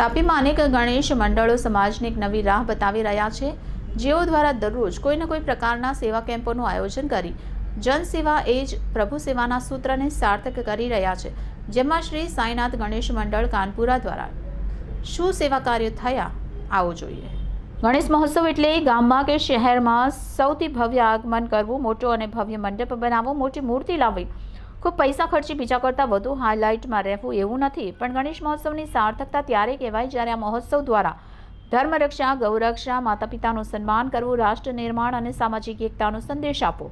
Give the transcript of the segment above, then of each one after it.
તાપીમાં અનેક ગણેશ મંડળો સમાજને એક નવી રાહ બતાવી રહ્યા છે. જેઓ દ્વારા દરરોજ કોઈને કોઈ પ્રકારના સેવા કેમ્પોનું આયોજન કરી જનસેવા એ જ પ્રભુ સેવાના સૂત્રને સાર્થક કરી રહ્યા છે. જેમાં શ્રી સાંઈનાથ ગણેશ મંડળ કાનપુરા દ્વારા શું સેવા કાર્યો થયા, આવો જોઈએ. ગણેશ મહોત્સવ એટલે ગામમાં કે શહેરમાં સૌથી ભવ્ય આગમન કરવું, મોટો અને ભવ્ય મંડપ બનાવવો, મોટી મૂર્તિ લાવવી. ખૂબ પૈસા ખર્ચી બીજા કરતાં વધુ હાઇલાઇટમાં રહેવું એવું નથી. પણ ગણેશ મહોત્સવની સાર્થકતા ત્યારે કહેવાય જ્યારે આ મહોત્સવ દ્વારા ધર્મરક્ષા ગૌરક્ષા માતા પિતાનું સન્માન કરવું, રાષ્ટ્ર નિર્માણ અને સામાજિક એકતાનો સંદેશ આપવો.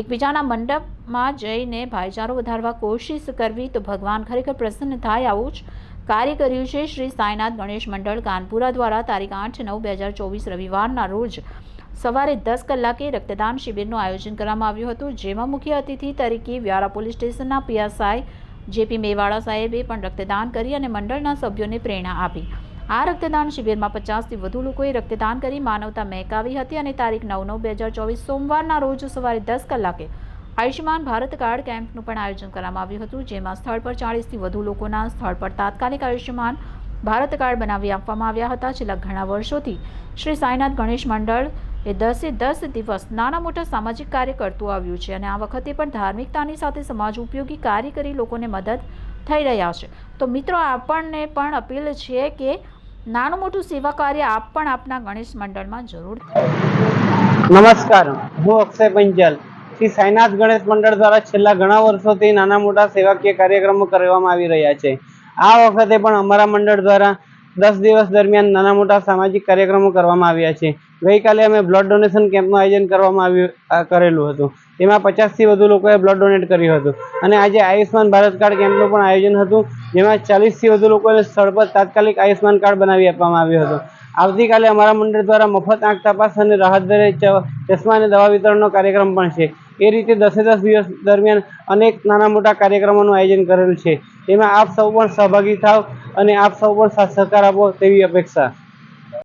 એકબીજાના મંડપમાં જઈને ભાઈચારો વધારવા કોશિશ કરવી તો ભગવાન ખરેખર પ્રસન્ન થાય આવું જ કાર્ય કર્યું છે શ્રી સાંઈનાથ ગણેશ મંડળ કાનપુરા દ્વારા તારીખ આઠ નવ બે હજાર ચોવીસ રવિવારના રોજ. સવારે દસ કલાકે રક્તદાન શિબિરનું આયોજન કરવામાં આવ્યું હતું, જેમાં મુખ્ય અતિથિ તરીકે વ્યારા પોલીસ સ્ટેશનના પીએસઆઈ જેપી મેવાડા સાહેબે પણ રક્તદાન કરી અને મંડળના સભ્યોને પ્રેરણા આપી. આ રક્તદાન શિબિરમાં પચાસથી વધુ લોકોએ રક્તદાન કરી, માનવતા મહેકાવી હતી અને તારીખ નવ નવ બે હજાર ચોવીસ સોમવારના રોજ સવારે દસ કલાકે આયુષ્યમાન ભારત કાર્ડ કેમ્પનું પણ આયોજન કરવામાં આવ્યું હતું, જેમાં સ્થળ પર ચાળીસથી વધુ લોકોના સ્થળ પર તાત્કાલિક આયુષ્યમાન ભારત કાર્ડ બનાવી આપવામાં આવ્યા હતા. છેલ્લા ઘણા વર્ષોથી શ્રી સાંઈનાથ ગણેશ મંડળ એ દસે દસ દિવસ નાના મોટા સામાજિક કાર્ય કરતું આવ્યું છે અને આ વખતે પણ ધાર્મિકતાની સાથે સમાજ ઉપયોગી કાર્ય કરી લોકોને મદદ થઈ રહ્યા છે. તો મિત્રો, આપણને પણ અપીલ છે કે નાનું મોટું સેવા કાર્ય આપ પણ આપના ગણેશ મંડળમાં જરૂર નમસ્કાર, હું અક્ષય પંચાલ શ્રી સાઈનાથ ગણેશ મંડળ દ્વારા છેલ્લા ઘણા વર્ષોથી નાના મોટા સેવાકીય કાર્યક્રમો કરવામાં આવી રહ્યા છે. આ વખતે પણ અમારા મંડળ દ્વારા દસ દિવસ દરમિયાન નાના મોટા સામાજિક કાર્યક્રમો કરવામાં આવ્યા છે. ગઈકાલે અમે બ્લડ ડોનેશન કેમ્પનું આયોજન કરવામાં આવ્યું કરેલું હતું. તેમાં પચાસથી વધુ લોકોએ બ્લડ ડોનેટ કર્યું હતું. અને આજે આયુષ્માન ભારત કાર્ડ કેમ્પનું પણ આયોજન હતું, જેમાં ચાલીસથી વધુ લોકોને સ્થળ પર તાત્કાલિક આયુષ્માન કાર્ડ બનાવી આપવામાં આવ્યું હતું. આવતીકાલે અમારા મંડળ દ્વારા મફત આંખ તપાસ અને રાહત દરે ચશ્મા અને દવા વિતરણનો કાર્યક્રમ પણ છે. એ રીતે દસે દસ દિવસ દરમિયાન અનેક નાના મોટા કાર્યક્રમોનું આયોજન કરેલું છે. તેમાં આપ સૌ પણ સહભાગી થાવ અને આપ સૌ પણ સાથ સહકાર આપો તેવી અપેક્ષા.